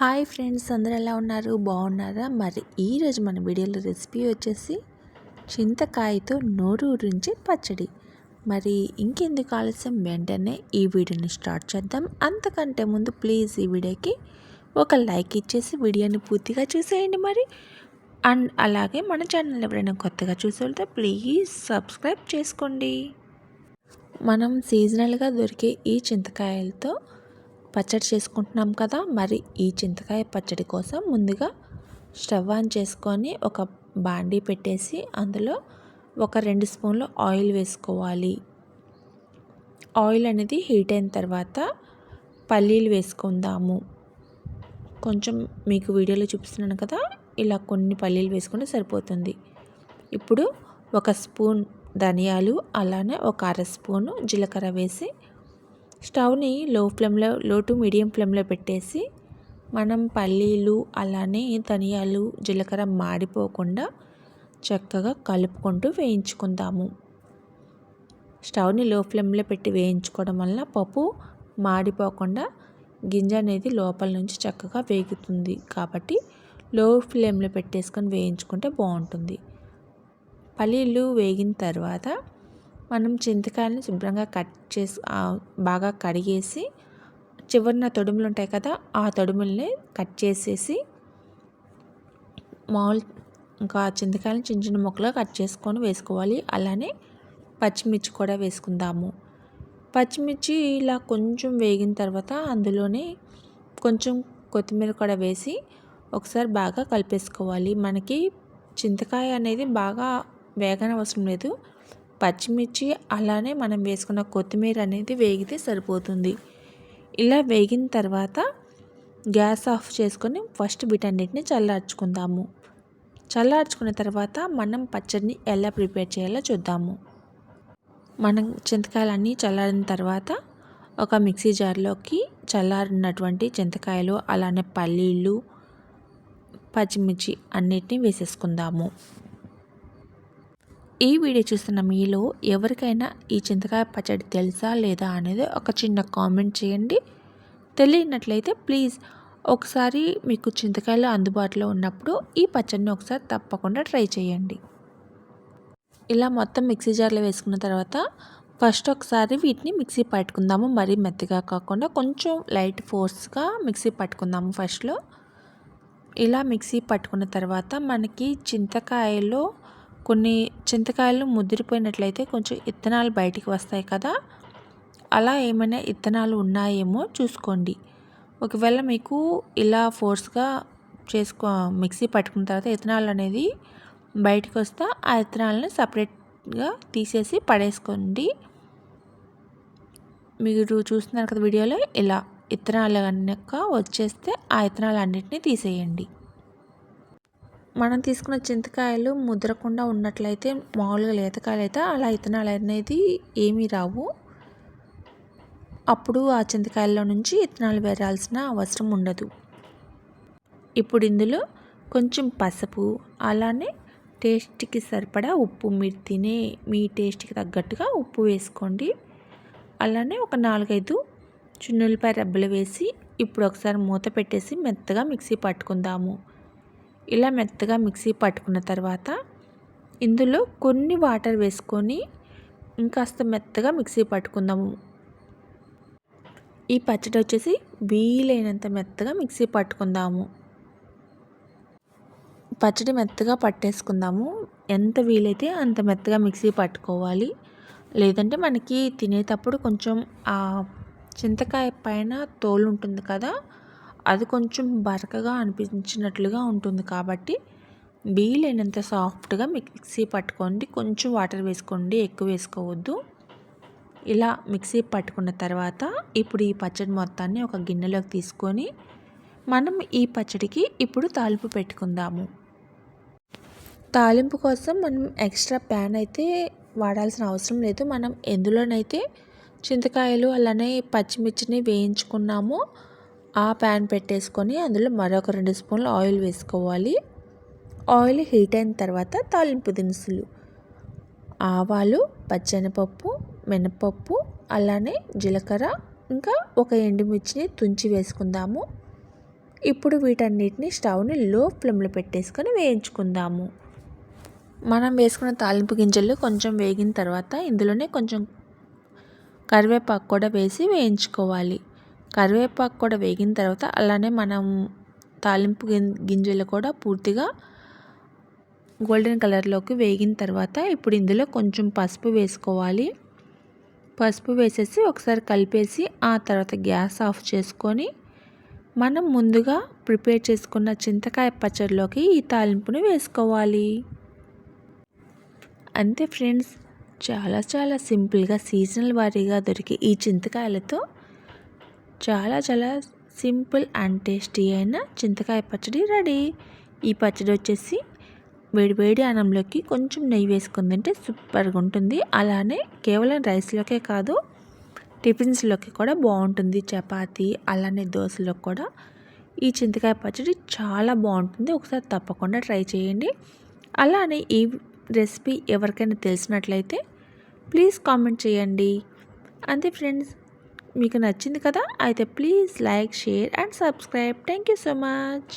Hi friends అందరూ ఎలా ఉన్నారు? బాగున్నారా? మరి ఈరోజు మన వీడియోలో రెసిపీ వచ్చేసి చింతకాయతో నోరు ఊరించి పచ్చడి. మరి ఇంకెందుకు ఆలస్యం? వెంటనే ఈ వీడియోని స్టార్ట్ చేద్దాం. అంతకంటే ముందు ప్లీజ్ ఈ వీడియోకి ఒక లైక్ ఇచ్చేసి వీడియోని పూర్తిగా చూసేయండి మరి. అండ్ అలాగే మన ఛానల్ ఎవరైనా కొత్తగా చూసేవెళ్తే ప్లీజ్ సబ్స్క్రైబ్ చేసుకోండి. మనం సీజనల్గా దొరికే ఈ చింతకాయలతో పచ్చడి చేసుకుంటున్నాం కదా మరి ఈ చింతకాయ పచ్చడి కోసం ముందుగా స్టవ్ ఆన్ చేసుకొని ఒక బాండీ పెట్టేసి అందులో ఒక రెండు స్పూన్లు ఆయిల్ వేసుకోవాలి. ఆయిల్ అనేది హీట్ అయిన తర్వాత పల్లీలు వేసుకుందాము. కొంచెం మీకు వీడియోలో చూపిస్తున్నాను కదా ఇలా కొన్ని పల్లీలు వేసుకుంటే సరిపోతుంది. ఇప్పుడు ఒక స్పూన్ ధనియాలు అలానే ఒక అర స్పూను జీలకర్ర వేసి స్టవ్ని లో ఫ్లేమ్లో లో టు మీడియం ఫ్లేమ్లో పెట్టేసి మనం పల్లీలు అలానే ధనియాలు జీలకర్ర మాడిపోకుండా చక్కగా కలుపుకుంటూ వేయించుకుందాము. స్టవ్ని లో ఫ్లేమ్లో పెట్టి వేయించుకోవడం వల్ల పప్పు మాడిపోకుండా గింజ అనేది లోపల నుంచి చక్కగా వేగుతుంది కాబట్టి లో ఫ్లేమ్లో పెట్టేసుకొని వేయించుకుంటే బాగుంటుంది. పల్లీలు వేగిన తర్వాత మనం చింతకాయలను శుభ్రంగా కట్ చేసి బాగా కడిగేసి చివరిన తొడుములు ఉంటాయి కదా ఆ తొడుముల్ని కట్ చేసేసి మామూలు ఇంకా చింతకాయలను చిన్న చిన్న ముక్కలు కట్ చేసుకొని వేసుకోవాలి. అలానే పచ్చిమిర్చి కూడా వేసుకుందాము. పచ్చిమిర్చి ఇలా కొంచెం వేగిన తర్వాత అందులోనే కొంచెం కొత్తిమీర కూడా వేసి ఒకసారి బాగా కలిపేసుకోవాలి. మనకి చింతకాయ అనేది బాగా వేగన అవసరం లేదు. పచ్చిమిర్చి అలానే మనం వేసుకున్న కొత్తిమీర అనేది వేగితే సరిపోతుంది. ఇలా వేగిన తర్వాత గ్యాస్ ఆఫ్ చేసుకొని ఫస్ట్ వీటన్నిటిని చల్లార్చుకుందాము. చల్లార్చుకున్న తర్వాత మనం పచ్చడిని ఎలా ప్రిపేర్ చేయాలో చూద్దాము. మనం చింతకాయలన్నీ చల్లారిన తర్వాత ఒక మిక్సీ జార్లోకి చల్లారినటువంటి చింతకాయలు అలానే పల్లీలు పచ్చిమిర్చి అన్నిటినీ వేసేసుకుందాము. ఈ వీడియో చూస్తున్న మీలో ఎవరికైనా ఈ చింతకాయ పచ్చడి తెలుసా లేదా అనేది ఒక చిన్న కామెంట్ చేయండి. తెలియనట్లయితే ప్లీజ్ ఒకసారి మీకు చింతకాయలు అందుబాటులో ఉన్నప్పుడు ఈ పచ్చడిని ఒకసారి తప్పకుండా ట్రై చేయండి. ఇలా మొత్తం మిక్సీ జార్లో వేసుకున్న తర్వాత ఫస్ట్ ఒకసారి వీటిని మిక్సీ పట్టుకుందాము. మరీ మెత్తగా కాకుండా కొంచెం లైట్ ఫోర్స్గా మిక్సీ పట్టుకుందాము ఫస్ట్లో. ఇలా మిక్సీ పట్టుకున్న తర్వాత మనకి చింతకాయలో కొన్ని చింతకాయలు ముదిరిపోయినట్లయితే కొంచెం ఇత్తనాలు బయటికి వస్తాయి కదా. అలా ఏమైనా ఇత్తనాలు ఉన్నాయేమో చూసుకోండి. ఒకవేళ మీకు ఇలా ఫోర్స్గా చేసుకో మిక్సీ పట్టుకున్న తర్వాత ఇత్తనాలు అనేది బయటకు వస్తే ఆ ఇత్తనాలను సపరేట్గా తీసేసి పడేసుకోండి. మీరు చూస్తున్నారు కదా వీడియోలో ఇలా ఇత్తనాలు కనుక వచ్చేస్తే ఆ ఇత్తనాలు అన్నింటినీ తీసేయండి. మనం తీసుకున్న చింతకాయలు ముద్రకుండా ఉన్నట్లయితే మామూలుగా లేతకాయలు అయితే అలా ఇత్తనాలు అనేది ఏమీ రావు. అప్పుడు ఆ చింతకాయల్లో నుంచి ఇత్తనాలు వేరాల్సిన అవసరం ఉండదు. ఇప్పుడు ఇందులో కొంచెం పసుపు అలానే టేస్ట్కి సరిపడా ఉప్పు మీరు తినే మీ టేస్ట్కి తగ్గట్టుగా ఉప్పు వేసుకోండి. అలానే ఒక నాలుగైదు చున్నులపై రెబ్బలు వేసి ఇప్పుడు ఒకసారి మూత పెట్టేసి మెత్తగా మిక్సీ పట్టుకుందాము. ఇలా మెత్తగా మిక్సీ పట్టుకున్న తర్వాత ఇందులో కొన్ని వాటర్ వేసుకొని ఇంకాస్త మెత్తగా మిక్సీ పట్టుకుందాము. ఈ పచ్చడి వచ్చేసి వీలైనంత మెత్తగా మిక్సీ పట్టుకుందాము. పచ్చడి మెత్తగా పట్టేసుకుందాము. ఎంత వీలైతే అంత మెత్తగా మిక్సీ పట్టుకోవాలి. లేదంటే మనకి తినేటప్పుడు కొంచెం ఆ చింతకాయ పైన తోలు ఉంటుంది కదా అది కొంచెం బరకగా అనిపించినట్లుగా ఉంటుంది కాబట్టి వీలైనంత సాఫ్ట్గా మిక్సీ పట్టుకోండి. కొంచెం వాటర్ వేసుకోండి. ఎక్కువ వేసుకోవద్దు. ఇలా మిక్సీ పట్టుకున్న తర్వాత ఇప్పుడు ఈ పచ్చడి మొత్తాన్ని ఒక గిన్నెలోకి తీసుకొని మనం ఈ పచ్చడికి ఇప్పుడు తాలింపు పెట్టుకుందాము. తాలింపు కోసం మనం ఎక్స్ట్రా ప్యాన్ అయితే వాడాల్సిన అవసరం లేదు. మనం ఎందులోనైతే చింతకాయలు అలానే పచ్చిమిర్చిని వేయించుకున్నామో ఆ ప్యాన్ పెట్టేసుకొని అందులో మరొక రెండు స్పూన్లు ఆయిల్ వేసుకోవాలి. ఆయిల్ హీట్ అయిన తర్వాత తాలింపు దినుసులు ఆవాలు పచ్చెనపప్పు మినపప్పు అలానే జీలకర్ర ఇంకా ఒక ఎండుమిర్చిని తుంచి వేసుకుందాము. ఇప్పుడు వీటన్నిటిని స్టవ్ని లో ఫ్లేమ్లో పెట్టేసుకొని వేయించుకుందాము. మనం వేసుకున్న తాలింపు గింజలు కొంచెం వేగిన తర్వాత ఇందులోనే కొంచెం కరివేపాకు కూడా వేసి వేయించుకోవాలి. కరివేపాకు కూడా వేగిన తర్వాత అలానే మనం తాలింపు గింజలు కూడా పూర్తిగా గోల్డెన్ కలర్లోకి వేగిన తర్వాత ఇప్పుడు ఇందులో కొంచెం పసుపు వేసుకోవాలి. పసుపు వేసేసి ఒకసారి కలిపేసి ఆ తర్వాత గ్యాస్ ఆఫ్ చేసుకొని మనం ముందుగా ప్రిపేర్ చేసుకున్న చింతకాయ పచ్చడిలోకి ఈ తాలింపుని వేసుకోవాలి. అంతే ఫ్రెండ్స్ చాలా చాలా సింపుల్గా సీజనల్ వారీగా దొరికే ఈ చింతకాయలతో చాలా చాలా సింపుల్ అండ్ టేస్టీ అయిన చింతకాయ పచ్చడి రెడీ. ఈ పచ్చడి వచ్చేసి వేడి వేడి అన్నంలోకి కొంచెం నెయ్యి వేసుకుని తింటే సూపర్గా ఉంటుంది. అలానే కేవలం రైస్లోకే కాదు టిఫిన్స్లోకి కూడా బాగుంటుంది. చపాతి అలానే దోశలో కూడా. ఈ చింతకాయ పచ్చడి చాలా బాగుంటుంది. ఒకసారి తప్పకుండా ట్రై చేయండి. అలానే ఈ రెసిపీ ఎవరికైనా తెలిసినట్లయితే ప్లీజ్ కామెంట్ చేయండి. అంతే ఫ్రెండ్స్. మీకు నచ్చింది కదా అయితే please like share and subscribe thank you so much